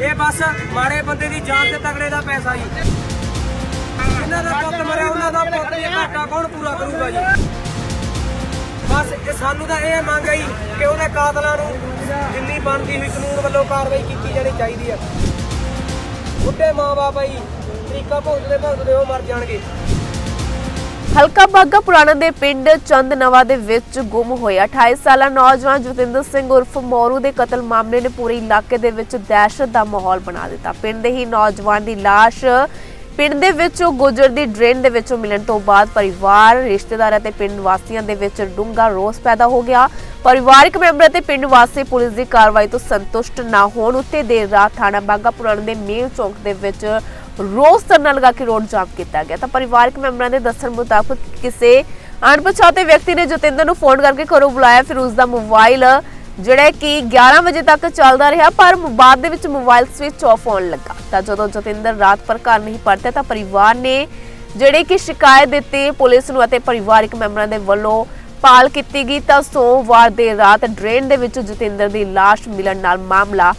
ਇਹ ਬਸ ਮਾੜੇ ਬੰਦੇ ਦੀ ਜਾਨ ਤੇ ਤਗੜੇ ਦਾ ਪੈਸਾ ਜੀ। ਇਹਨਾਂ ਦਾ ਪੁੱਤ ਮਰਿਆ, ਉਹਨਾਂ ਦਾ ਪੁੱਤ ਇਹ ਘਾਟਾ ਕੌਣ ਪੂਰਾ ਕਰੂਗਾ ਜੀ? ਬਸ ਇਹ ਸਾਨੂੰ ਤਾਂ ਇਹ ਮੰਗ ਆਈ ਕਿ ਉਹਦੇ ਕਾਤਲਾਂ ਨੂੰ ਜਿੰਨੀ ਬਣਦੀ ਹੋਈ ਕਾਨੂੰਨ ਵੱਲੋਂ ਕਾਰਵਾਈ ਕੀਤੀ ਜਾਣੀ ਚਾਹੀਦੀ ਹੈ। ਬੁੱਢੇ ਮਾਂ-ਬਾਪ ਆਈ ਤਰੀਕਾ ਭੁਗਤਦੇ ਭੁਗਤਦੇ ਉਹ ਮਰ ਜਾਣਗੇ। ਹਲਕਾ ਬਾਗਾ ਪੁਰਾਣਾ ਦੇ ਪਿੰਡ ਚੰਦਨਵਾ ਦੇ ਵਿੱਚ ਗੁੰਮ ਹੋਇਆ। 28 ਸਾਲਾ ਨੌਜਵਾਨ ਜਤਿੰਦਰ ਸਿੰਘ ਉਰਫ ਮੋਰੂ ਦੇ ਕਤਲ ਮਾਮਲੇ ਨੇ ਪੂਰੇ ਇਲਾਕੇ ਦੇ ਵਿੱਚ ਦਹਿਸ਼ਤ ਦਾ ਮਾਹੌਲ ਬਣਾ ਦਿੱਤਾ। ਪਿੰਡ ਦੇ ਹੀ ਨੌਜਵਾਨ ਦੀ ਲਾਸ਼ ਪਿੰਡ ਦੇ ਵਿੱਚੋਂ ਗੁਜਰਦੀ ਡਰੇਨ ਦੇ ਵਿੱਚੋਂ ਮਿਲਣ ਤੋਂ ਬਾਅਦ ਪਰਿਵਾਰ, ਰਿਸ਼ਤੇਦਾਰ ਅਤੇ ਪਿੰਡ ਵਾਸੀਆਂ ਦੇ ਵਿੱਚ ਡੂੰਘਾ ਰੋਸ ਪੈਦਾ ਹੋ ਗਿਆ। ਪਰਿਵਾਰਕ ਮੈਂਬਰ ਅਤੇ ਪਿੰਡ ਵਾਸੀ ਪੁਲਿਸ ਦੀ ਕਾਰਵਾਈ ਤੋਂ ਸੰਤੁਸ਼ਟ ਨਾ ਹੋਣ ਉੱਤੇ ਦੇਰ ਰਾਤ ਥਾਣਾ ਬਾਗਾ ਪੁਰਾਣਾ ਦੇ ਮੇਲ ਚੌਂਕ ਦੇ ਵਿੱਚ ਰੋਸ ਧਰਨਾ ਲਗਾ ਕੇ ਰੋਡ ਜਾਮ ਕੀਤਾ ਗਿਆ। ਤਾਂ ਪਰਿਵਾਰਕ ਮੈਂਬਰਾਂ ਦੇ ਦੱਸਣ ਮੁਤਾਬਕ ਕਿਸੇ ਅਣਪਛਾਤੇ ਵਿਅਕਤੀ ਨੇ ਜਤਿੰਦਰ ਨੂੰ ਫੋਨ ਕਰਕੇ ਘਰੋਂ ਬੁਲਾਇਆ। ਫਿਰ ਉਸ ਦਾ ਮੋਬਾਈਲ, ਜਿਹੜਾ ਕਿ 11 ਵਜੇ ਤੱਕ ਚੱਲਦਾ ਰਿਹਾ, ਪਰ ਬਾਅਦ ਦੇ ਵਿੱਚ ਮੋਬਾਈਲ ਸਵਿਚ ਆਫ ਹੋਣ ਲੱਗਾ। ਤਾਂ ਜਦੋਂ ਜਤਿੰਦਰ ਰਾਤ ਭਰ ਘਰ ਨਹੀਂ ਪਰਤਿਆ, ਤਾਂ ਪਰਿਵਾਰ ਨੇ ਜਿਹੜੇ ਕਿ ਸ਼ਿਕਾਇਤ ਦਿੱਤੀ ਪੁਲਿਸ ਨੂੰ ਅਤੇ ਪਰਿਵਾਰਕ ਮੈਂਬਰਾਂ ਦੇ ਵੱਲੋਂ ਪਾਲ ਕੀਤੀ ਗਈ। ਤਾਂ ਸੋਮਵਾਰ ਦੇ ਰਾਤ ਡਰੇਨ ਦੇ ਵਿੱਚ ਜਤਿੰਦਰ ਦੀ ਲਾਸ਼ ਮਿਲਣ ਨਾਲ ਮਾਮਲਾ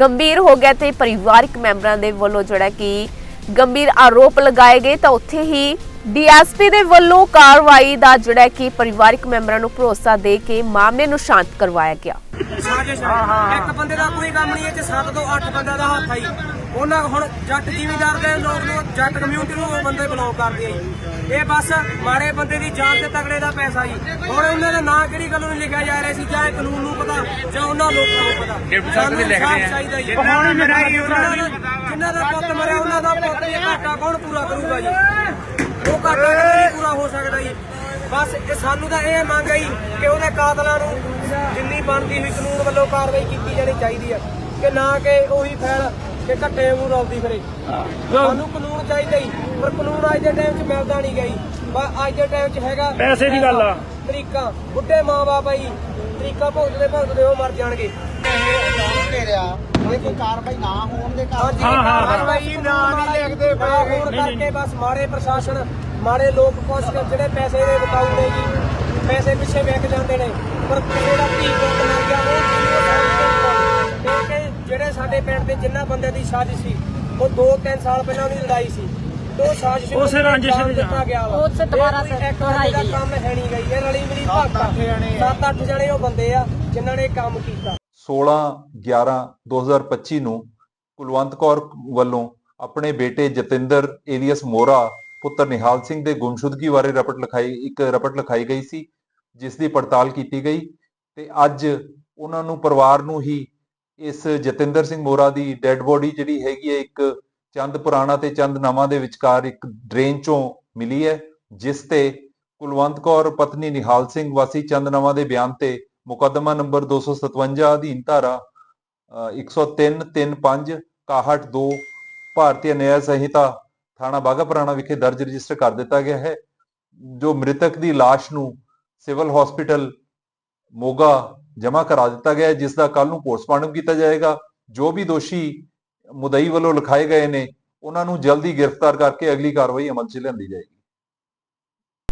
ਗੰਭੀਰ ਹੋ ਗਿਆ ਤੇ ਪਰਿਵਾਰਕ ਮੈਂਬਰਾਂ ਦੇ ਵੱਲੋਂ ਜਿਹੜਾ ਕਿ ਗੰਭੀਰ ਆਰੋਪ ਲਗਾਏ ਗਏ ਤਾਂ ਉੱਥੇ ਹੀ ਡੀਐਸਪੀ ਦੇ ਵੱਲੋਂ ਕਾਰਵਾਈ ਦਾ ਜਿਹੜਾ ਕਿ ਪਰਿਵਾਰਕ ਮੈਂਬਰਾਂ ਨੂੰ ਭਰੋਸਾ ਦੇ ਕੇ ਮਾਮਲੇ ਨੂੰ ਸ਼ਾਂਤ ਕਰਵਾਇਆ ਗਿਆ। ਸਾਜ਼ਿਸ਼ ਹੈ ਇੱਕ ਬੰਦੇ ਦਾ ਕੋਈ ਕੰਮ ਨਹੀਂ ਇਹ ਚ 7 ਤੋਂ 8 ਬੰਦਿਆਂ ਦਾ ਹੱਥ ਆਈ ਉਹਨਾਂ ਹੁਣ ਜੱਟ ਜ਼ਿਮੀਂਦਾਰ ਦੇ ਲੋਕ ਨੂੰ ਜੱਟ ਕਮਿਊਨਿਟੀ ਨੂੰ ਉਹ ਬੰਦੇ ਬਿਲੋਂਗ ਕਰਦੇ ਆ ਜੀ। ਇਹ ਬਸ ਮਾੜੇ ਬੰਦੇ ਦੀ ਜਾਨ ਤੇ ਤਗੜੇ ਦਾ ਪੈਸਾ ਜੀ। ਹੁਣ ਉਹਨਾਂ ਦਾ ਨਾਂ ਕਿਹੜੀ ਗੱਲ ਨੂੰ ਲਿਖਿਆ ਜਾ ਰਿਹਾ ਸੀ ਜਾਂ ਇਹ ਕਾਨੂੰਨ ਨੂੰ ਪਤਾ ਜਾਂ ਉਹਨਾਂ ਲੋਕਾਂ ਨੂੰ ਪਤਾ। ਡਿਪਟੀ ਸਾਹਿਬ ਵੀ ਲਿਖ ਰਹੇ ਆ। ਚਾਹੀਦਾ ਜੀ। ਉਹਨਾਂ ਦੀ ਜਿਨ੍ਹਾਂ ਦਾ ਪੁੱਤ ਮਰਿਆ ਉਹਨਾਂ ਦਾ ਪੁੱਤ ਇਹ ਘਾਟਾ ਕੌਣ ਪੂਰਾ ਕਰੂਗਾ ਜੀ? ਉਹ ਘਾਟਾ ਕਦੇ ਨਹੀਂ ਪੂਰਾ ਹੋ ਸਕਦਾ ਜੀ। ਬਸ ਇਹ ਸਾਨੂੰ ਤਾਂ ਇਹ ਮੰਗ ਆਈ ਕਿ ਉਹਦੇ ਕਾਤਲਾਂ ਨੂੰ ਜਿੰਨੀ ਬਣਦੀ ਹੋਈ ਕਾਨੂੰਨ ਵੱਲੋਂ ਕਾਰਵਾਈ ਕੀਤੀ ਜਾਣੀ ਚਾਹੀਦੀ ਹੈ ਕਿ ਨਾ ਕਿ ਉਹੀ ਫੈਲ ਕਿ ਘੱਟੇ ਨੂੰ ਰੌਲਦੀ ਫਿਰੇ। ਸਾਨੂੰ ਕਾਨੂੰਨ ਚਾਹੀਦਾ ਹੀ ਪਰ ਕਾਨੂੰਨ ਅੱਜ ਦੇ ਟਾਈਮ 'ਚ ਮਿਲਦਾ ਨਹੀਂ ਗਈ ਬਸ ਅੱਜ ਦੇ ਟਾਈਮ 'ਚ ਹੈਗਾ ਪੈਸੇ ਦੀ ਗੱਲ ਆ। ਤਰੀਕਾ। ਬੁੱਢੇ ਮਾਂ-ਬਾਪ ਆਈ ਤਰੀਕਾ ਭੁਗਤਦੇ ਭੁਗਤਦੇ ਉਹ ਮਰ ਜਾਣਗੇ। ਘੇਰਿਆ ਕੋਈ ਕੋਈ ਕਾਰਵਾਈ ਨਾ ਹੋਣ ਦੇ ਕਾਰਨ ਹਾਂਜੀ ਕਾਰਵਾਈ ਨਾ ਨਹੀਂ ਲਿਖਦੇ ਪਏ ਹੋਣ ਕਰਕੇ ਬਸ ਮਾੜੇ ਪ੍ਰਸ਼ਾਸਨ ਮਾੜੇ ਲੋਕ ਕੁਛ ਕੁ ਜਿਹੜੇ ਪੈਸੇ ਦੇ ਬਕਾਊ ਨੇ ਜੀ ਪੈਸੇ ਪਿੱਛੇ ਵਿਕ ਜਾਂਦੇ ਨੇ ਪਰ ਕਿਸੇ ਦਾ ਧੀ ਪੁੱਤ ਮਰ ਗਿਆ ਉਹ ਜਿੰਨੇ ਕਿ ਜਿਹੜੇ ਸਾਡੇ ਪਿੰਡ ਦੇ ਜਿੰਨਾ ਬੰਦਿਆਂ ਦੀ ਸਾਜ਼ਿਸ਼ ਸੀ ਉਹ 2-3 ਸਾਲ ਪਹਿਲਾਂ ਉਹਦੀ ਲੜਾਈ ਸੀ ਤੇ ਉਹ ਸਾਜ਼ਿਸ਼ ਨੂੰ ਉਸੇ ਰੰਜਿਸ਼ ਵਿੱਚ ਦਿੱਤਾ ਗਿਆ ਵਾ ਉਹ 'ਚ ਦੁਬਾਰਾ ਇਹ ਕੋਈ ਇੱਕ ਦੁਹਰਾਈ ਬੰਦੇ ਗਈ ਦਾ ਕੰਮ ਹੈ। ਨਹੀਂ। ਗਈ ਇਹ ਰਲੀ ਮਿਲੀ ਭਾਗਤਾ ਅੱਠ ਜਣੇ। 7-8 ਜਣੇ ਉਹ ਬੰਦੇ ਆ ਜਿਨ੍ਹਾਂ ਨੇ ਕੰਮ ਕੀਤਾ। 16 11 2025 ਨੂੰ ਕੁਲਵੰਤ ਕੌਰ ਵੱਲੋਂ ਆਪਣੇ ਬੇਟੇ ਜਤਿੰਦਰ ਏਲੀਅਸ ਮੋਰਾ, ਪੁੱਤਰ ਨਿਹਾਲ ਸਿੰਘ ਦੇ ਗੁੰਮਸ਼ੁਦਗੀ ਬਾਰੇ ਰਪਟ ਲਿਖਾਈ, ਇੱਕ ਰਪਟ ਲਿਖਾਈ ਗਈ ਸੀ, ਜਿਸ ਦੀ ਪੜਤਾਲ ਕੀਤੀ ਗਈ ਤੇ ਅੱਜ ਉਹਨਾਂ ਨੂੰ ਪਰਿਵਾਰ ਨੂੰ ਹੀ ਇਸ ਜਤਿੰਦਰ ਸਿੰਘ ਮੋਰਾ ਦੀ ਡੈੱਡ ਬੋਡੀ ਜਿਹੜੀ ਹੈਗੀ ਹੈ, ਇੱਕ ਚੰਦ ਪੁਰਾਣਾ ਤੇ ਚੰਦ ਨਵਾਂ ਦੇ ਵਿਚਕਾਰ ਇੱਕ ਡਰੇਨ ਚੋਂ ਮਿਲੀ ਹੈ, ਜਿਸ ਤੇ ਕੁਲਵੰਤ ਕੌਰ, ਪਤਨੀ ਨਿਹਾਲ ਸਿੰਘ ਵਾਸੀ ਚੰਦ ਨਵਾਂ ਦੇ ਬਿਆਨ ਤੇ ਮੁਕੱਦਮਾ ਨੰਬਰ 257 ਅਧੀਨ ਧਾਰਾ ਅ, 103 35 61 2 ਭਾਰਤੀ ਨਿਆਂ ਸੰਹਿਤਾ ਥਾਣਾ ਬਾਗਾਪੁਰਾਣਾ ਵਿਖੇ ਦਰਜ ਰਜਿਸਟਰ ਕਰ ਦਿੱਤਾ ਗਿਆ ਹੈ ਜੋ ਮ੍ਰਿਤਕ ਦੀ ਲਾਸ਼ ਨੂੰ ਸਿਵਲ ਹਸਪੀਟਲ ਮੋਗਾ ਜਮ੍ਹਾਂ ਕਰਾ ਦਿੱਤਾ ਗਿਆ ਹੈ ਜਿਸ ਦਾ ਕੱਲ ਨੂੰ ਪੋਸਟਮਾਰਟਮ ਕੀਤਾ ਜਾਏਗਾ। ਜੋ ਵੀ ਦੋਸ਼ੀ ਮੁਦਈ ਵੱਲੋਂ ਲਿਖਾਏ ਗਏ ਨੇ ਉਹਨਾਂ ਨੂੰ ਜਲਦੀ ਗ੍ਰਿਫਤਾਰ ਕਰਕੇ ਅਗਲੀ ਕਾਰਵਾਈ ਅਮਲ 'ਚ ਲਿਆਂਦੀ ਜਾਏਗੀ।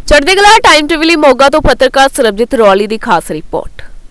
ਚੜ੍ਹਦੇ ਕਲਾ ਟਾਈਮ ਟੀਵੀ ਲਈ ਮੋਗਾ ਤੋਂ ਪੱਤਰਕਾਰ ਸਰਬਜੀਤ ਰੌਲੀ ਦੀ ਖਾਸ ਰਿਪੋਰਟ।